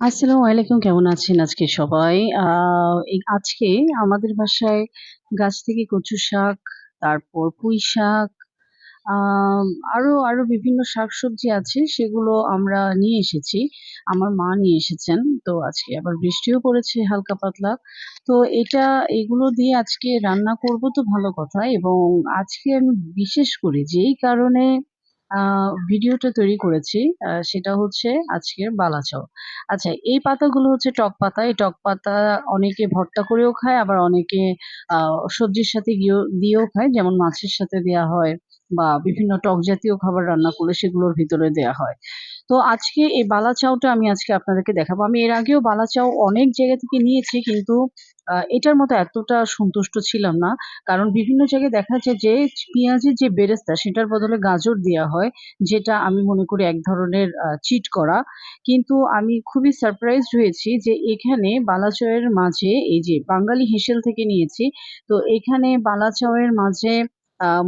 আসসালামু আলাইকুম কেমন আছেন আজকে সবাই? আজকে আমাদের বাসায় গাছ থেকে কচু শাক, তারপর পুঁই শাক, আম আরও, আরও বিভিন্ন শাকসবজি আছে সেগুলো আমরা নিয়ে এসেছি। আমার মা নিয়ে এসেছেন। তো আজকে আবার বৃষ্টিও পড়েছে হালকা পাতলা। তো এটা এগুলো দিয়ে আজকে রান্না করব তো ভালো কথা এবং আজকে আমি বিশেষ করে যেই কারণে ভিডিওটা তৈরি করেছি সেটা হচ্ছে আজকের বালাচাও। আচ্ছা এই পাতাগুলো হচ্ছে টক পাতা। এই টক পাতা অনেকে ভর্তা করেও খায়, আবার অনেকে সবজির সাথে দিয়েও খায়। যেমন মাছের সাথে দেয়া হয় বা বিভিন্ন টক জাতীয় খাবার রান্না করলে সেগুলোর ভিতরে দেয়া হয়। তো আজকে এই বালাচাওটা আমি আজকে আপনাদেরকে দেখাবো। আমি এর আগেও বালাচাও অনেক জায়গা থেকে নিয়েছি, কিন্তু এটার মতো এতটা সন্তুষ্ট ছিলাম না। কারণ বিভিন্ন জায়গায় দেখা যায় যে, পেঁয়াজের যে বেরেস্তা, সেটার বদলে গাজর দেওয়া হয়। যেটা আমি মনে করি এক ধরনের চিট করা। কিন্তু আমি খুবই সারপ্রাইজড হয়েছি যে, এখানে বালাচাওয়ের মাঝে, এই যে বাঙালি হেসেল থেকে নিয়েছি। তো এখানে বালাচাওয়ের মাঝে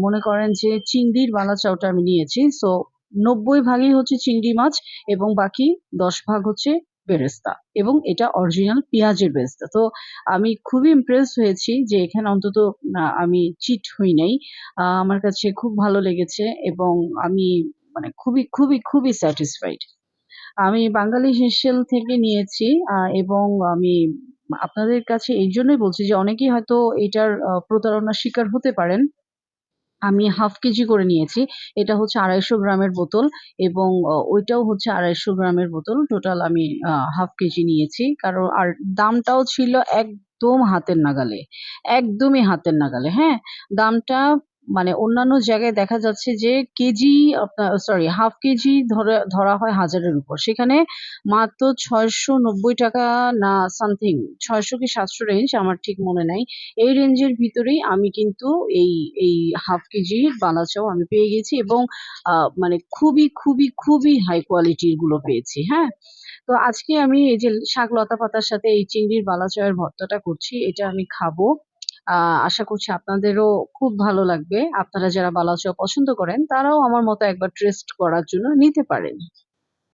মনে করেন যে চিংড়ির বালাচাওটা আমি নিয়েছি। সো ৯০ ভাগই হচ্ছে চিংড়ি মাছ এবং বাকি ১০ ভাগ হচ্ছে বেরেস্তা এবং এটা অরিজিনাল পেঁয়াজের বেরেস্তা। তো আমি খুবই ইমপ্রেস হয়েছি যে এখানে অন্তত আমি চিট হই নাই। আমার কাছে খুব ভালো লেগেছে এবং আমি মানে খুবই, খুবই, খুবই স্যাটিসফাইড। আমি বাঙালি হেসেল থেকে নিয়েছি এবং আমি আপনাদের কাছে এই জন্যই বলছি যে অনেকেই হয়তো এটার প্রতারণার শিকার হতে পারেন। আমি হাফ কেজি করে নিয়েছি। এটা হচ্ছে ২৫০ গ্রামের বোতল এবং ওইটাও হচ্ছে ২৫০ গ্রামের বোতল। টোটাল আমি হাফ কেজি নিয়েছি। কারণ আর দামটাও ছিল একদম হাতের নাগালে। একদমই হাতের নাগালে, হ্যাঁ? দামটা মানে অন্যান্য জায়গায় দেখা যাচ্ছে যে কেজি আপনার সরি হাফ কেজি ধরে ধরা হয় হাজারের উপর। সেখানে মাত্র ৳৬৯০ না সামথিং ৬০০ কি ৭০০ রেঞ্জ আমার ঠিক মনে নাই। এই রেঞ্জের ভিতরেই আমি কিন্তু এই, এই হাফ কেজির বালাচাও আমি পেয়ে গেছি এবং মানে খুবই, খুবই, খুবই হাই কোয়ালিটিরগুলো পেয়েছি, হ্যাঁ? তো আজকে আমি এই যে শাক লতা পাতার সাথে এই চিংড়ির বালাচাওয়ের ভর্তাটা করছি। এটা আমি খাব। আশা করছি আপনাদেরও খুব ভালো লাগবে। আপনারা যারা বালাচাও পছন্দ করেন, তারাও আমার মতো একবার টেস্ট করার জন্য নিতে পারেন।